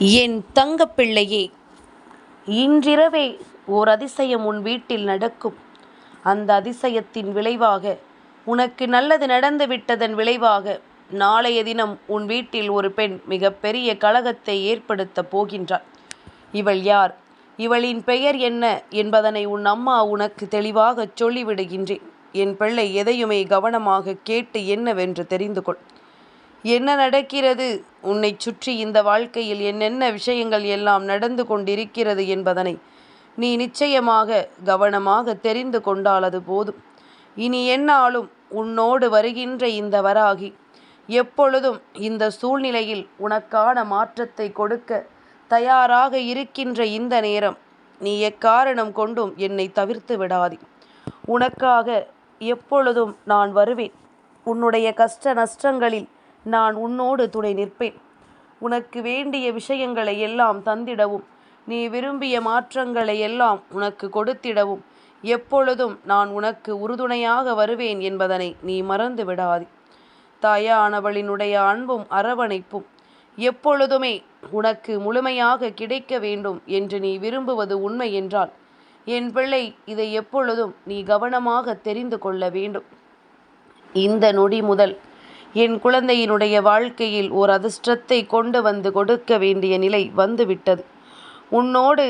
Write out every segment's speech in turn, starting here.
என் தங்கப்பிள்ளையே இன்றிரவே ஓர் அதிசயம் உன் வீட்டில் நடக்கும். அந்த அதிசயத்தின் விளைவாக உனக்கு நல்லது நடந்து விட்டதன் விளைவாக நாளைய தினம் உன் வீட்டில் ஒரு பெண் மிகப்பெரிய கலகத்தை ஏற்படுத்தப் போகின்றாள். இவள் யார்? இவளின் பெயர் என்ன என்பதனை உன் அம்மா உனக்கு தெளிவாகச் சொல்லிவிடுகின்றேன். என் பிள்ளை எதையுமே கவனமாக கேட்டு என்னவென்று தெரிந்து கொள் என்ன நடக்கிறது? உன்னை சுற்றி இந்த வாழ்க்கையில் என்னென்ன விஷயங்கள் எல்லாம் நடந்து கொண்டிருக்கிறது என்பதனை நீ நிச்சயமாக கவனமாக தெரிந்து கொண்டாலது போதும். இனி என்னாலும் உன்னோடு வருகின்ற இந்த வராகி எப்பொழுதும் இந்த சூழ்நிலையில் உனக்கான மாற்றத்தை கொடுக்க தயாராக இருக்கின்ற இந்த நேரம் நீ எக்காரணம் கொண்டும் என்னை தவிர்த்து விடாதே. உனக்காக எப்பொழுதும் நான் வருவேன். உன்னுடைய கஷ்ட நஷ்டங்களில் நான் உன்னோடு துணை நிற்பேன். உனக்கு வேண்டிய விஷயங்களை எல்லாம் தந்திடவும் நீ விரும்பிய மாற்றங்களை எல்லாம் உனக்கு கொடுத்திடவும். எப்பொழுதும் நான் உனக்கு உறுதுணையாக வருவேன் என்பதனை நீ மறந்து விடாது. தாயானவளினுடைய அன்பும் அரவணைப்பும் எப்பொழுதுமே உனக்கு முழுமையாக கிடைக்க வேண்டும் என்று நீ விரும்புவது உண்மை என்றால் என் பிள்ளை இதை எப்பொழுதும் நீ கவனமாக தெரிந்து கொள்ள வேண்டும். இந்த நொடி முதல் என் குழந்தையினுடைய வாழ்க்கையில் ஓர் அதிர்ஷ்டத்தை கொண்டு வந்து கொடுக்க வேண்டிய நிலை வந்துவிட்டது. உன்னோடு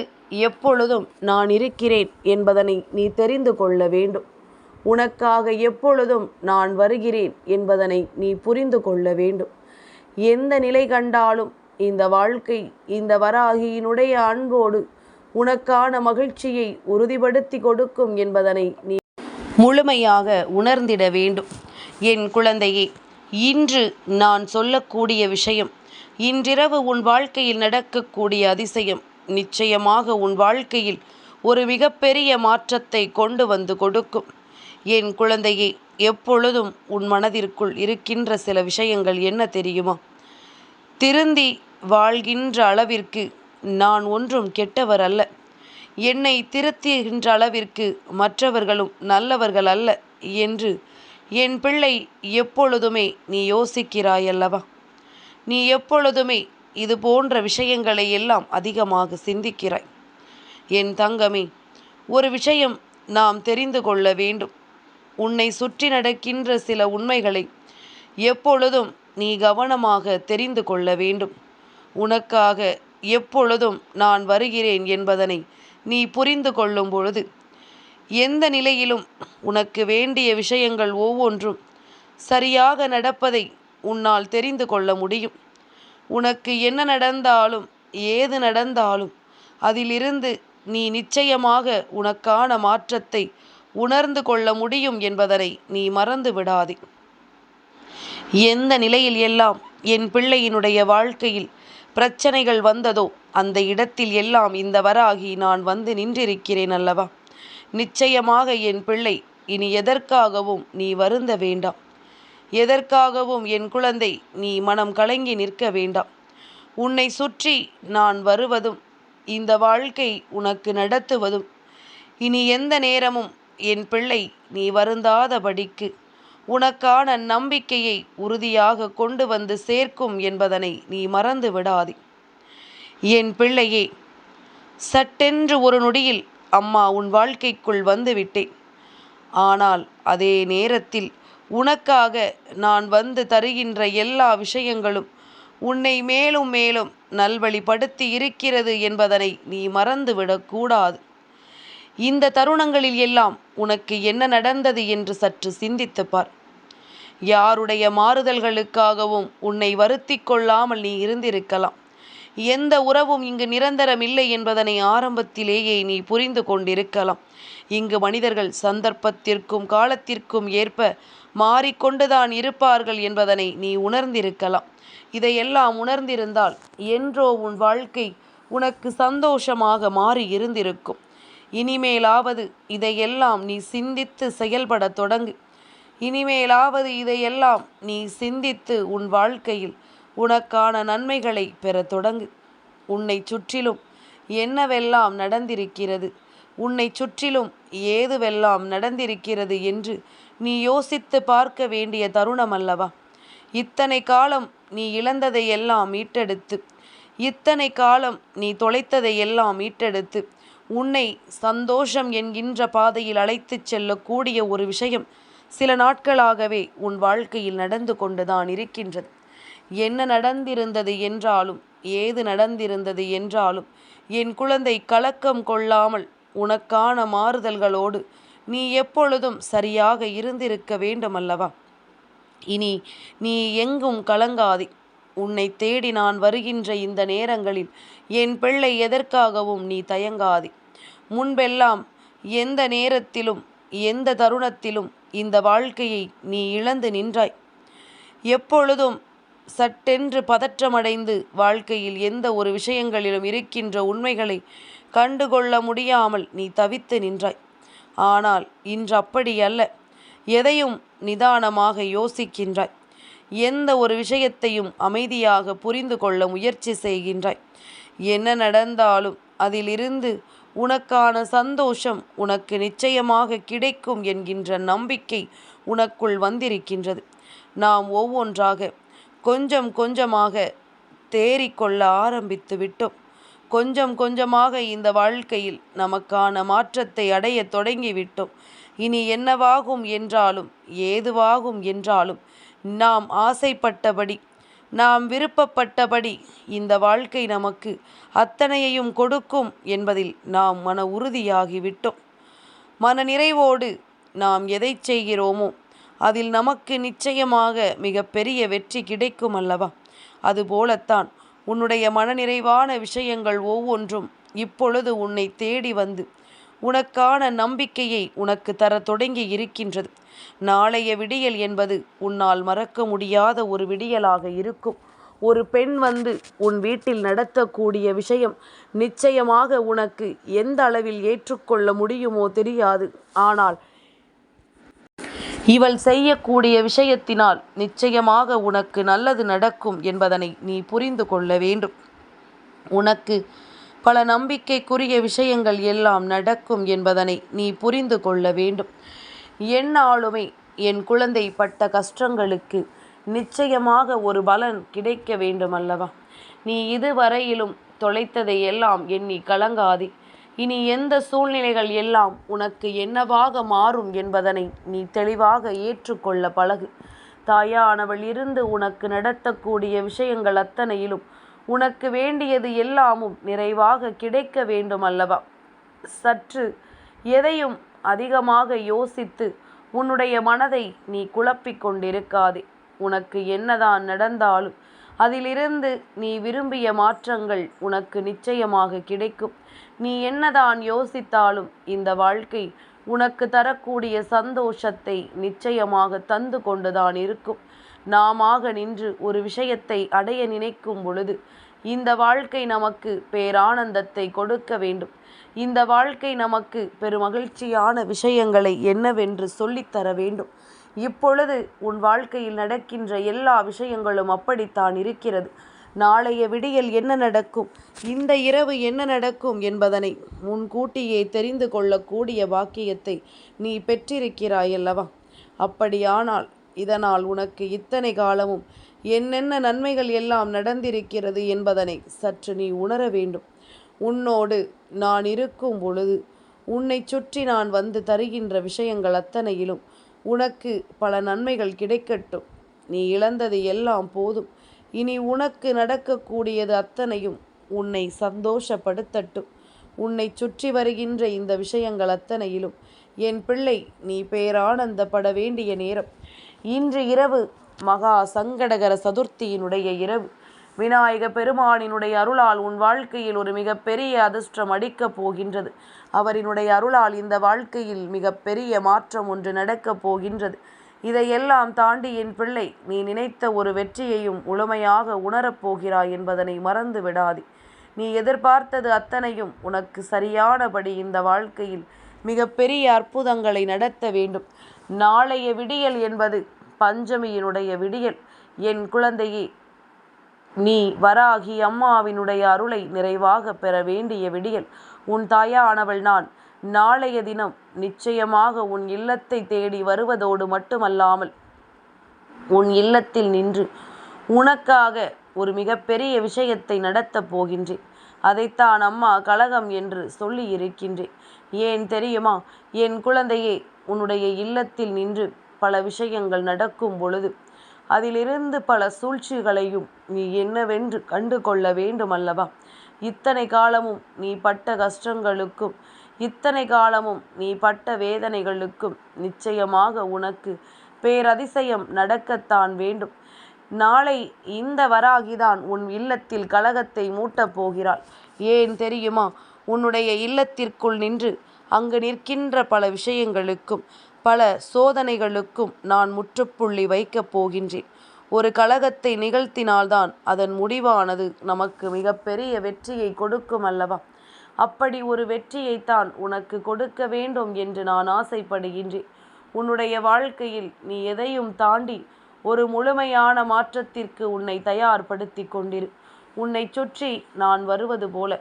எப்பொழுதும் நான் இருக்கிறேன் என்பதனை நீ தெரிந்து கொள்ள வேண்டும். உனக்காக எப்பொழுதும் நான் வருகிறேன் என்பதனை நீ புரிந்து கொள்ள வேண்டும். எந்த நிலை கண்டாலும் இந்த வாழ்க்கை இந்த வராகியினுடைய அன்போடு உனக்கான மகிழ்ச்சியை உறுதிப்படுத்தி கொடுக்கும் என்பதனை நீ முழுமையாக உணர்ந்திட வேண்டும். என் குழந்தையே இன்று நான் சொல்லக்கூடிய விஷயம் இன்றிரவு உன் வாழ்க்கையில் நடக்கக்கூடிய அதிசயம். நிச்சயமாக உன் வாழ்க்கையில் ஒரு மிகப்பெரிய மாற்றத்தை கொண்டு வந்து கொடுக்கும். என் குழந்தையை எப்பொழுதும் உன் மனதிற்குள் இருக்கின்ற சில விஷயங்கள் என்ன தெரியுமா? திருந்தி வாழ்கின்ற அளவிற்கு நான் ஒன்றும் கெட்டவர் அல்ல. என்னை திருத்துகின்ற அளவிற்கு மற்றவர்களும் நல்லவர்கள் அல்ல என்று என் பிள்ளை எப்பொழுதுமே நீ யோசிக்கிறாயல்லவா? நீ எப்பொழுதுமே இது போன்ற விஷயங்களை எல்லாம் அதிகமாக சிந்திக்கிறாய். என் தங்கமே ஒரு விஷயம் நாம் தெரிந்து கொள்ள வேண்டும். உன்னை சுற்றி நடக்கின்ற சில உண்மைகளை எப்பொழுதும் நீ கவனமாக தெரிந்து கொள்ள வேண்டும். உனக்காக எப்பொழுதும் நான் வருகிறேன் என்பதனை நீ புரிந்து கொள்ளும் பொழுது எந்த நிலையிலும் உனக்கு வேண்டிய விஷயங்கள் ஒவ்வொன்றும் சரியாக நடப்பதை உன்னால் தெரிந்து கொள்ள முடியும். உனக்கு என்ன நடந்தாலும் ஏது நடந்தாலும் அதிலிருந்து நீ நிச்சயமாக உனக்கான மாற்றத்தை உணர்ந்து கொள்ள முடியும் என்பதனை நீ மறந்து விடாதே. எந்த நிலையில் எல்லாம் என் பிள்ளையினுடைய வாழ்க்கையில் பிரச்சனைகள் வந்ததோ அந்த இடத்தில் எல்லாம் இந்த வராகி நான் வந்து நின்றிருக்கிறேன் அல்லவா? நிச்சயமாக என் பிள்ளை இனி எதற்காகவும் நீ வருந்த வேண்டாம்? எதற்காகவும் என் குழந்தை நீ மனம் கலங்கி நிற்க வேண்டாம்? உன்னை சுற்றி நான் வருவதும் இந்த வாழ்க்கை உனக்கு நடத்துவதும் இனி எந்த நேரமும் என் பிள்ளை நீ வருந்தாதபடிக்கு உனக்கான நம்பிக்கையை உறுதியாக கொண்டு வந்து சேர்க்கும் என்பதனை நீ மறந்து விடாதே என் பிள்ளையே சட்டென்று ஒரு நொடியில் அம்மா உன் வாழ்க்கைக்குள் வந்துவிட்டேன். ஆனால் அதே நேரத்தில் உனக்காக நான் வந்து தருகின்ற எல்லா விஷயங்களும் உன்னை மேலும் மேலும் நல்வழிப்படுத்தி இருக்கிறது என்பதனை நீ மறந்துவிடக்கூடாது இந்த தருணங்களில் எல்லாம் உனக்கு என்ன நடந்தது என்று சற்று சிந்தித்து பார். யாருடைய மாறுதல்களுக்காகவும் உன்னை வருத்தி கொள்ளாமல் நீ இருந்திருக்கலாம். எந்த உறவும் இங்கு நிரந்தரம் இல்லை என்பதனை ஆரம்பத்திலேயே நீ புரிந்து கொண்டிருக்கலாம். இங்கு மனிதர்கள் சந்தர்ப்பத்திற்கும் காலத்திற்கும் ஏற்ப மாறிக்கொண்டுதான் இருப்பார்கள் என்பதனை நீ உணர்ந்திருக்கலாம். இதையெல்லாம் உணர்ந்திருந்தால் என்றோ உன் வாழ்க்கை உனக்கு சந்தோஷமாக மாறி இருந்திருக்கும். இனிமேலாவது இதையெல்லாம் நீ சிந்தித்து செயல்பட தொடங்கு. இனிமேலாவது இதையெல்லாம் நீ சிந்தித்து உன் வாழ்க்கையில் உனக்கான நன்மைகளை பெறத் தொடங்கு. உன்னை சுற்றிலும் என்னவெல்லாம் நடந்திருக்கிறது? உன்னை சுற்றிலும் ஏதுவெல்லாம் நடந்திருக்கிறது என்று நீ யோசித்து பார்க்க வேண்டிய தருணம் அல்லவா இத்தனை காலம் நீ இழந்ததை எல்லாம் மீட்டெடுத்து இத்தனை காலம் நீ தொலைத்ததை எல்லாம் மீட்டெடுத்து உன்னை சந்தோஷம் என்கின்ற பாதையில் அழைத்துச் செல்லக்கூடிய ஒரு விஷயம் சில நாட்களாகவே உன் வாழ்க்கையில் நடந்து கொண்டுதான் இருக்கின்றது. என்ன நடந்திருந்தது என்றாலும் ஏது நடந்திருந்தது என்றாலும் என் குழந்தை கலக்கம் கொள்ளாமல் உனக்கான மாறுதல்களோடு நீ எப்பொழுதும் சரியாக இருந்திருக்க வேண்டுமல்லவா? இனி நீ எங்கும் கலங்காதே. உன்னை தேடி நான் வருகின்ற இந்த நேரங்களில் என் பிள்ளை எதற்காகவும் நீ தயங்காதே. முன்பெல்லாம் எந்த நேரத்திலும் எந்த தருணத்திலும் இந்த வாழ்க்கையை நீ இழந்து நின்றாய். எப்பொழுதும் சட்டென்று பதற்றமடைந்து வாழ்க்கையில் எந்த ஒரு விஷயங்களிலும் இருக்கின்ற உண்மைகளை கண்டுகொள்ள முடியாமல் நீ தவித்து நின்றாய். ஆனால் இன்று அப்படி அல்ல. எதையும் நிதானமாக யோசிக்கின்றாய். எந்த ஒரு விஷயத்தையும் அமைதியாக புரிந்து கொள்ள முயற்சி செய்கின்றாய். என்ன நடந்தாலும் அதிலிருந்து உனக்கான சந்தோஷம் உனக்கு நிச்சயமாக கிடைக்கும் என்கின்ற நம்பிக்கை உனக்குள் வந்திருக்கின்றது. நாம் ஒவ்வொன்றாக கொஞ்சம் கொஞ்சமாக தேறிக்கொள்ள ஆரம்பித்து விட்டோம். கொஞ்சம் கொஞ்சமாக இந்த வாழ்க்கையில் நமக்கான மாற்றத்தை அடைய தொடங்கிவிட்டோம் இனி என்னவாகும் என்றாலும் ஏதுவாகும் என்றாலும் நாம் ஆசைப்பட்டபடி நாம் விருப்பப்பட்டபடி இந்த வாழ்க்கை நமக்கு அத்தனையையும் கொடுக்கும் என்பதில் நாம் மன உறுதியாகிவிட்டோம் மன நிறைவோடு நாம் எதை செய்கிறோமோ அதில் நமக்கு நிச்சயமாக மிக பெரிய வெற்றி கிடைக்கும் அல்லவா அதுபோலத்தான் உன்னுடைய மனநிறைவான விஷயங்கள் ஒவ்வொன்றும் இப்பொழுது உன்னை தேடி வந்து உனக்கான நம்பிக்கையை உனக்கு தர தொடங்கி இருக்கின்றது. நாளைய விடியல் என்பது உன்னால் மறக்க முடியாத ஒரு விடியலாக இருக்கும். ஒரு பெண் வந்து உன் வீட்டில் நடத்தக்கூடிய விஷயம் நிச்சயமாக உனக்கு எந்த அளவில் ஏற்றுக்கொள்ள முடியுமோ தெரியாது. ஆனால் இவள் செய்யக்கூடிய விஷயத்தினால் நிச்சயமாக உனக்கு நல்லது நடக்கும் என்பதனை நீ புரிந்து கொள்ள வேண்டும். உனக்கு பல நம்பிக்கைக்குரிய விஷயங்கள் எல்லாம் நடக்கும் என்பதனை நீ புரிந்து கொள்ள வேண்டும். என்னாலுமே என் குழந்தை பட்ட கஷ்டங்களுக்கு நிச்சயமாக ஒரு பலன் கிடைக்க வேண்டும் அல்லவா நீ இதுவரையிலும் தொலைத்ததை எல்லாம் எண்ணி கலங்காதே. இனி எந்த சூழ்நிலைகள் எல்லாம் உனக்கு என்னவாக மாறும் என்பதனை நீ தெளிவாக ஏற்றுக்கொள்ள பழகு. தாயானவள் இருந்து உனக்கு நடத்தக்கூடிய விஷயங்கள் அத்தனையிலும் உனக்கு வேண்டியது எல்லாமும் நிறைவாக கிடைக்க வேண்டும் அல்லவா சற்று எதையும் அதிகமாக யோசித்து உன்னுடைய மனதை நீ குழப்பிக் கொண்டிருக்காதே. உனக்கு என்னதான் நடந்தாலும் அதிலிருந்து நீ விரும்பிய மாற்றங்கள் உனக்கு நிச்சயமாக கிடைக்கும். நீ என்னதான் யோசித்தாலும் இந்த வாழ்க்கை உனக்கு தரக்கூடிய சந்தோஷத்தை நிச்சயமாக தந்து கொண்டுதான் இருக்கும். நாமாக நின்று ஒரு விஷயத்தை அடைய நினைக்கும் பொழுது இந்த வாழ்க்கை நமக்கு பேரானந்தத்தை கொடுக்க வேண்டும். இந்த வாழ்க்கை நமக்கு பெருமகிழ்ச்சியான விஷயங்களை என்னவென்று சொல்லித்தர வேண்டும். இப்பொழுது உன் வாழ்க்கையில் நடக்கின்ற எல்லா விஷயங்களும் அப்படித்தான் இருக்கிறது. நாளைய விடியல் என்ன நடக்கும்? இந்த இரவு என்ன நடக்கும் என்பதனை முன்கூட்டியே தெரிந்து கொள்ளக்கூடிய பாக்கியத்தை நீ பெற்றிருக்கிறாயல்லவா? அப்படியானால் இதனால் உனக்கு இத்தனை காலமும் என்னென்ன நன்மைகள் எல்லாம் நடந்திருக்கிறது என்பதனை சற்று நீ உணர வேண்டும். உன்னோடு நான் இருக்கும் பொழுது உன்னை சுற்றி நான் வந்து தருகின்ற விஷயங்கள் அத்தனையிலும் உனக்கு பல நன்மைகள் கிடைக்கட்டும். நீ இழந்தது எல்லாம் போதும். இனி உனக்கு நடக்கக்கூடியது அத்தனையும் உன்னை சந்தோஷப்படுத்தட்டும். உன்னை சுற்றி வருகின்ற இந்த விஷயங்கள் அத்தனையிலும் என் பிள்ளை நீ பேரானந்தப்பட வேண்டிய நேரம். இன்று இரவு மகா சங்கடகர சதுர்த்தியினுடைய இரவு. விநாயக பெருமானினுடைய அருளால் உன் வாழ்க்கையில் ஒரு மிகப்பெரிய அதிர்ஷ்டம் அடிக்கப் போகின்றது. அவரினுடைய அருளால் இந்த வாழ்க்கையில் மிகப்பெரிய மாற்றம் ஒன்று நடக்கப் போகின்றது. இதையெல்லாம் தாண்டி என் பிள்ளை நீ நினைத்த ஒரு வெற்றியையும் முழுமையாக உணரப்போகிறாய் என்பதனை மறந்து விடாதே. நீ எதிர்பார்த்தது அத்தனையும் உனக்கு சரியானபடி இந்த வாழ்க்கையில் மிகப்பெரிய அற்புதங்களை நடத்த வேண்டும். நாளைய விடியல் என்பது பஞ்சமியினுடைய விடியல். என் குழந்தையே நீ வராகி அம்மாவினுடைய அருளை நிறைவாக பெற வேண்டிய விடியல். உன் தாயானவள் நான் நாளைய தினம் நிச்சயமாக உன் இல்லத்தை தேடி வருவதோடு மட்டுமல்லாமல் உன் இல்லத்தில் நின்று உனக்காக ஒரு மிகப்பெரிய விஷயத்தை நடத்தப் போகின்றேன். அதைத்தான் அம்மா கலகம் என்று சொல்லி இருக்கின்றேன். ஏன் தெரியுமா? என் குழந்தையே உன்னுடைய இல்லத்தில் நின்று பல விஷயங்கள் நடக்கும் பொழுது அதிலிருந்து பல சூழ்ச்சிகளையும் நீ என்னவென்று கண்டு கொள்ள வேண்டும் அல்லவா இத்தனை காலமும் நீ பட்ட கஷ்டங்களுக்கும் இத்தனை காலமும் நீ பட்ட வேதனைகளுக்கும் நிச்சயமாக உனக்கு பேரதிசயம் நடக்கத்தான் வேண்டும். நாளை இந்த வராகிதான் உன் இல்லத்தில் கலகத்தை மூட்டப் போகிறாள். ஏன் தெரியுமா? உன்னுடைய இல்லத்திற்குள் நின்று அங்கு நிற்கின்ற பல விஷயங்களுக்கும் பல சோதனைகளுக்கும் நான் முற்றுப்புள்ளி வைக்கப் போகின்றேன். ஒரு கலகத்தை நிகழ்த்தினால்தான் அதன் முடிவானது நமக்கு மிகப்பெரிய வெற்றியை கொடுக்கும் அல்லவா? அப்படி ஒரு வெற்றியைத்தான் உனக்கு கொடுக்க வேண்டும் என்று நான் ஆசைப்படுகின்றேன். உன்னுடைய வாழ்க்கையில் நீ எதையும் தாண்டி ஒரு முழுமையான மாற்றத்திற்கு உன்னை தயார்படுத்தி கொண்டிரு. உன்னை சுற்றி நான் வருவது போல.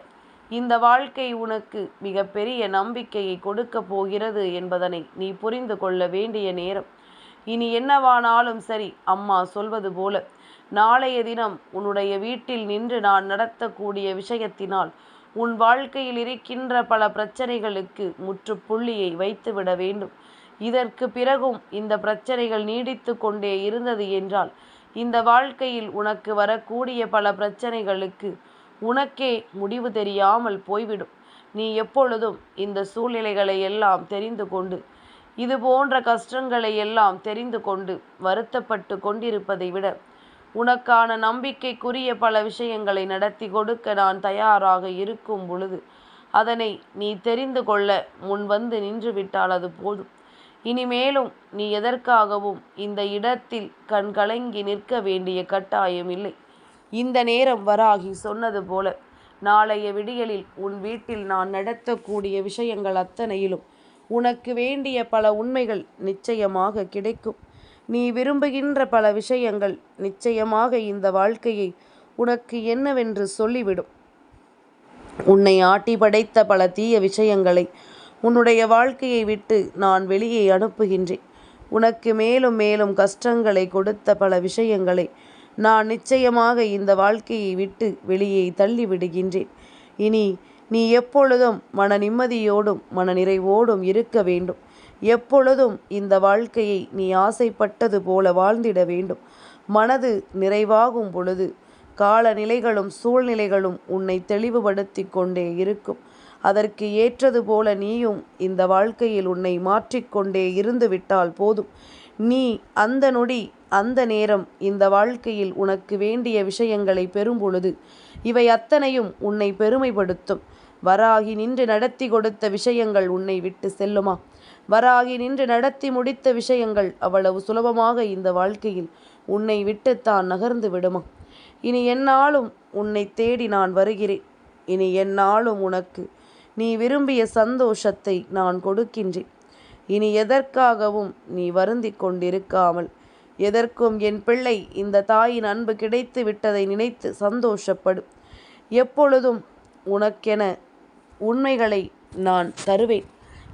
இந்த வாழ்க்கை உனக்கு மிகப்பெரிய நம்பிக்கையை கொடுக்கப் போகிறது என்பதனை நீ புரிந்து கொள்ள வேண்டிய நேரம். இனி என்னவானாலும் சரி அம்மா சொல்வது போல. நாளைய தினம் உன்னுடைய வீட்டில் நின்று நான் நடத்தக்கூடிய விஷயத்தினால் உன் வாழ்க்கையில் இருக்கின்ற பல பிரச்சனைகளுக்கு முற்றுப்புள்ளியை வைத்துவிட வேண்டும். இதற்கு பிறகும் இந்த பிரச்சனைகள் நீடித்து கொண்டே இருந்தது என்றால் இந்த வாழ்க்கையில் உனக்கு வரக்கூடிய பல பிரச்சனைகளுக்கு உனக்கே முடிவு தெரியாமல் போய்விடும். நீ எப்பொழுதும் இந்த சூழ்நிலைகளை எல்லாம் தெரிந்து கொண்டு இது போன்ற கஷ்டங்களை எல்லாம் தெரிந்து கொண்டு வருத்தப்பட்டு கொண்டிருப்பதை விட உனக்கான நம்பிக்கைக்குரிய பல விஷயங்களை நடத்தி கொடுக்க நான் தயாராக இருக்கும் பொழுது அதனை நீ தெரிந்து கொள்ள முன் வந்து நின்றுவிட்டால் அது போதும். இனிமேலும் நீ எதற்காகவும் இந்த இடத்தில் கண் கலங்கி நிற்க வேண்டிய கட்டாயம் இல்லை. இந்த நேரம் வராகி சொன்னது போல நாளைய விடியலில் உன் வீட்டில் நான் நடத்தக்கூடிய விஷயங்கள் அத்தனையிலும் உனக்கு வேண்டிய பல உண்மைகள் நிச்சயமாக கிடைக்கும். நீ விரும்புகின்ற பல விஷயங்கள் நிச்சயமாக இந்த வாழ்க்கையை உனக்கு என்னவென்று சொல்லிவிடும். உன்னை ஆட்டி படைத்த பல தீய விஷயங்களை உன்னுடைய வாழ்க்கையை விட்டு நான் வெளியே அனுப்புகின்றேன். உனக்கு மேலும் மேலும் கஷ்டங்களை கொடுத்த பல விஷயங்களை நான் நிச்சயமாக இந்த வாழ்க்கையை விட்டு வெளியே தள்ளிவிடுகின்றேன். இனி நீ எப்பொழுதும் மன நிம்மதியோடும் மன நிறைவோடும் இருக்க வேண்டும். எப்பொழுதும் இந்த வாழ்க்கையை நீ ஆசைப்பட்டது போல வாழ்ந்திட வேண்டும். மனது நிறைவாகும் பொழுது காலநிலைகளும் சூழ்நிலைகளும் உன்னை தெளிவுபடுத்தி கொண்டே இருக்கும். அதற்கு ஏற்றது போல நீயும் இந்த வாழ்க்கையில் உன்னை மாற்றிக்கொண்டே இருந்து விட்டால் போதும். நீ அந்த நொடி அந்த நேரம் இந்த வாழ்க்கையில் உனக்கு வேண்டிய விஷயங்களை பெறும் பொழுது இவை அத்தனையும் உன்னை பெருமைப்படுத்தும். வராகி நின்று நடத்தி கொடுத்த விஷயங்கள் உன்னை விட்டு செல்லுமா? வராகி நின்று நடத்தி முடித்த விஷயங்கள் அவ்வளவு சுலபமாக இந்த வாழ்க்கையில் உன்னை விட்டுத்தான் நகர்ந்து விடுமா? இனி என்னாலும் உன்னை தேடி நான் வருகிறேன். இனி என்னாலும் உனக்கு நீ விரும்பிய சந்தோஷத்தை நான் கொடுக்கின்றேன். இனி எதற்காகவும் நீ வருந்தி கொண்டிருக்காமல் எதற்கும் என் பிள்ளை இந்த தாயின் அன்பு கிடைத்து விட்டதை நினைத்து சந்தோஷப்படும் எப்பொழுதும் உனக்கென உண்மைகளை நான் தருவேன்.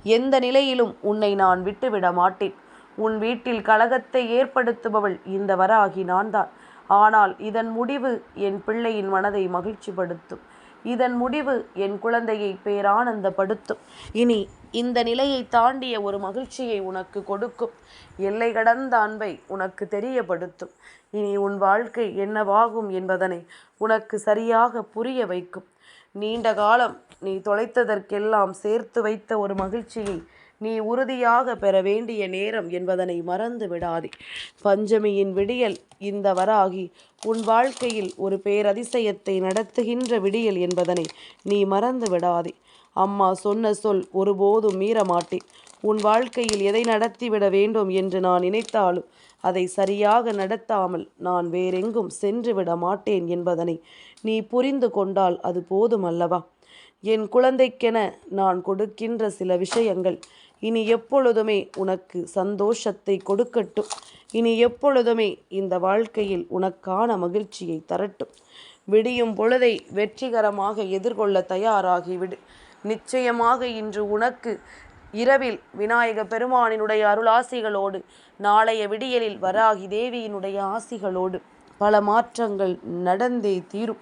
எந்த நிலையிலும் உன்னை நான் விட்டுவிட மாட்டேன். உன் வீட்டில் கலகத்தை ஏற்படுத்துபவள் இந்த வராகி நான் தான் ஆனால் இதன் முடிவு என் பிள்ளையின் மனதை மகிழ்ச்சிப்படுத்தும். இதன் முடிவு என் குழந்தையை பேரானந்தப்படுத்தும். இனி இந்த நிலையை தாண்டிய ஒரு மகிழ்ச்சியை உனக்கு கொடுக்கும். எல்லை கடந்த அன்பை உனக்கு தெரியப்படுத்தும். இனி உன் வாழ்க்கை என்னவாகும் என்பதனை உனக்கு சரியாக புரிய வைக்கும். நீண்ட காலம் நீ தொலைத்ததற்கெல்லாம் சேர்த்து வைத்த ஒரு மகிழ்ச்சியை நீ உறுதியாக பெற வேண்டிய நேரம் என்பதனை மறந்து விடாதே. பஞ்சமியின் விடியல் இந்த வராகி உன் வாழ்க்கையில் ஒரு பேரதிசயத்தை நடத்துகின்ற விடியல் என்பதனை நீ மறந்து விடாதே. அம்மா சொன்ன சொல் ஒருபோதும் மீறமாட்டேன் உன் வாழ்க்கையில் எதை நடத்திவிட வேண்டும் என்று நான் நினைத்தாலும் அதை சரியாக நடத்தாமல் நான் வேறெங்கும் சென்று விட மாட்டேன் என்பதனை நீ புரிந்து கொண்டால் அது போதும் அல்லவா என் குழந்தைக்கென நான் கொடுக்கின்ற சில விஷயங்கள் இனி எப்பொழுதுமே உனக்கு சந்தோஷத்தை கொடுக்கட்டும். இனி எப்பொழுதுமே இந்த வாழ்க்கையில் உனக்கான மகிழ்ச்சியை தரட்டும். விடியும் பொழுதை வெற்றிகரமாக எதிர்கொள்ள தயாராகிவிடு. நிச்சயமாக இன்று உனக்கு இரவில் விநாயக பெருமானினுடைய அருளாசிகளோடு நாளைய விடியலில் வராகி தேவியினுடைய ஆசிகளோடு பல மாற்றங்கள் நடந்தே தீரும்.